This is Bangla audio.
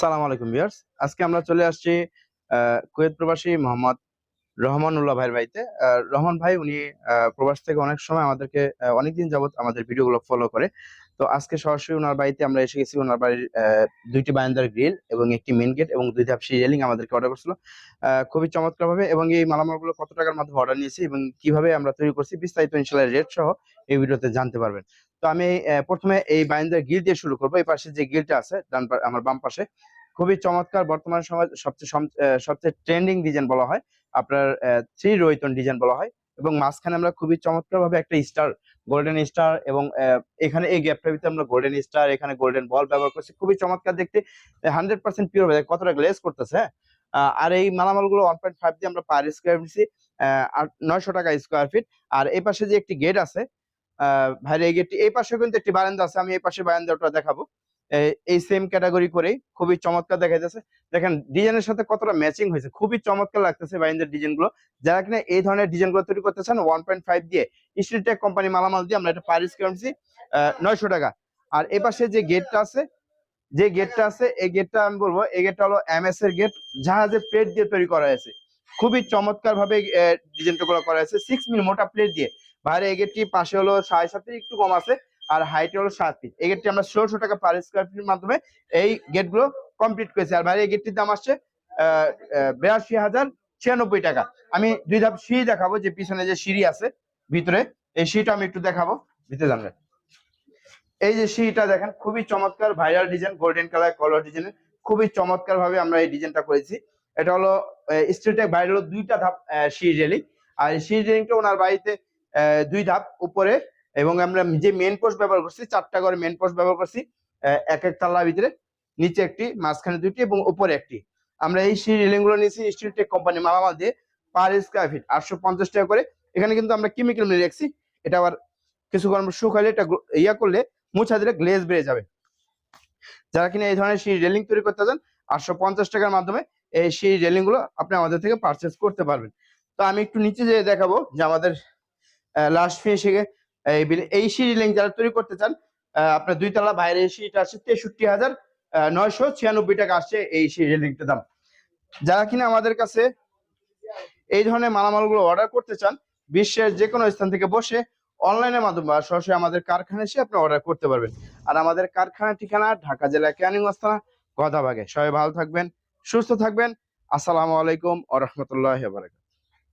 সালাম আলাইকুম ভিউয়ার্স। আজকে আমরা চলে আসছি কুয়েত প্রবাসী মোহাম্মদ রহমানুল্লাহ ভাইয়ের বাড়িতে। রহমান ভাই, উনি প্রবাস থেকে অনেক সময় আমাদেরকে অনেকদিন যাবত আমাদের ভিডিওগুলো ফলো করে। তো আজকে সরাসরি ওনার বাড়িতে আমরা এসে গেছি। ওনার বাড়ির দুইটি বারান্দার গ্রিল এবং একটি মেন গেট এবং দুই ধাপ রেলিং আমাদেরকে অর্ডার করছিল। খুবই চমৎকার ভাবে এবং এই মালামালগুলো কত টাকার মাধ্যমে অর্ডার নিয়েছি এবং কীভাবে আমরা তৈরি করছি বিস্তারিত ইনশাল্লাহ রেট সহ এই ভিডিওতে জানতে পারবেন। তো আমি প্রথমে এই বারান্দার গ্রিল দিয়ে শুরু করব। এই পাশে যে গ্রিলটা আছে, ডান আমার বাম পাশে, খুবই চমৎকার বর্তমান সময় সবচেয়ে সবচেয়ে ট্রেন্ডিং ডিজাইন বলা হয়। আপনার থ্রি রোহিতন ডিজাইন বলা হয়। এবং মাঝখানে আমরা খুবই চমৎকার ভাবে একটা স্টার গোল্ডেন স্টার এবং এখানে এই গ্যাপটার ভিতরে আমরা গোল্ডেন স্টার এখানে গোল্ডেন বল ব্যবহার করছি। খুবই চমৎকার দেখতে। হান্ড্রেড পার্সেন্ট পিওর হয়ে কতটা গ্লেজ করতেছে হ্যাঁ? আর এই মালামালগুলো ওয়ান পয়েন্ট ফাইভ দিয়ে আমরা পার স্কোয়ার নিচ্ছি নয়শো টাকা স্কোয়ার ফিট আর এই পাশে যে একটি গেট আছে আহ, ভাইরে এই গেটটি এই পাশে কিন্তু একটি বারান্দা আছে। আমি এই পাশে বারান্দাটা দেখাবো। এই সেম ক্যাটাগরি করেই খুবই চমৎকার দেখা যাচ্ছে দেখেন ডিজাইনের সাথে কতটা ম্যাচিং হয়েছে, খুবই চমৎকার লাগতেছে বাইন্ডের ডিজাইনগুলো। যারা কিনা এই ধরনের ডিজাইনগুলো তৈরি করতে চান ওয়ান পয়েন্ট ফাইভ দিয়ে স্টিলটেক কোম্পানি মালামাল দিয়ে আমরা এটা প্যারিস কারেন্সি নয়শো টাকা। আর এ পাশে যে গেটটা আছে, যে গেটটা আছে, এই গেটটা আমি বলব, এই গেটটা হলো এমএস এর গেট জাহাজের প্লেট দিয়ে তৈরি করা হয়েছে। খুবই চমৎকার ভাবে ডিজাইনটা করা হয়েছে সিক্স মিলি মোটা প্লেট দিয়ে। বাইরে এই গেটটি পাশে হলো সাড়ে সাত ফিট একটু কম আছে আর হাইট হলো সাত ফিট এই গেটটি আমরা ষোলোশো টাকা পার স্কোয়ার ফিটের মাধ্যমে এই গেটগুলো কমপ্লিট করেছি। আর বাইরে এই গেটটির দাম আসছে বিরাশি হাজার ছিয়ানব্বই টাকা। আমি দুই ধাপ সিঁড়ি দেখাবো যে পিছনে যে সিঁড়ি আছে, ভিতরে। এই সিঁড়িটা আমি একটু দেখাবো, ভিতরে জানবেন এই যে সিঁড়িটা দেখেন, খুবই চমৎকার viral design golden colour collar ডিজাইনের খুবই চমৎকার ভাবে আমরা এই ডিজাইনটা করেছি। এটা হলো স্ট্রিটেক বাইরে হলো দুইটা ধাপ সিঁড়ি রেলিং আর সিঁড়ি রেলিংটা ওনার বাড়িতে দুই ধাপ উপরে এবং আমরা যে মেন পোস্ট ব্যবহার করছি, চারটা করে মেন পোস্ট ব্যবহার করছি এক এক তাল্লার ভিতরে, নিচে একটি, মাঝখানে দুটি এবং উপরে একটি। আমরা এই সিঁড়ি রেলিংগুলো নিয়েছি স্টিলটেক কোম্পানি মালামাল দিয়ে পার স্কোয়ার ফিট আটশো পঞ্চাশ টাকা করে। এখানে কিন্তু আমরা কেমিক্যাল মিলে রাখছি, এটা আবার কিছু কিছুক্ষণ শুকালে, এটা ইয়া করলে, মুছা দিলে গ্লেজ বেড়ে যাবে। যারা কিনা এই ধরনের সিঁড়ি রেলিং তৈরি করতে চান, আটশো পঞ্চাশ টাকার মাধ্যমে এই সিঁড়ি রেলিংগুলো আপনি আমাদের থেকে পারচেস করতে পারবেন। তো আমি একটু নিচে যেয়ে দেখাবো যে আমাদের লাস্ট ফিনিশিং এই এই সিঁড়ি রেলিং যারা তৈরি করতে চান আপনার দুই তলা বাইরে এই সিঁড়িটা আসছে তেষট্টি হাজার নয়শো ছিয়ানব্বই টাকা আসছে এই সিঁড়ি রেলিংটার দাম। যারা কিনা আমাদের কাছে এই ধরনের মালামালগুলো অর্ডার করতে চান, বিশ্বের যে কোনো স্থান থেকে বসে অনলাইনের মাধ্যমে বা সরাসরি আমাদের কারখানায় এসে আপনি অর্ডার করতে পারবেন। আর আমাদের কারখানার ঠিকানা ঢাকা জেলা ক্যানিং আস্তানা গদাবাগে। সবাই ভালো থাকবেন, সুস্থ থাকবেন। আসসালামু আলাইকুম আ রহমতুল্লাহ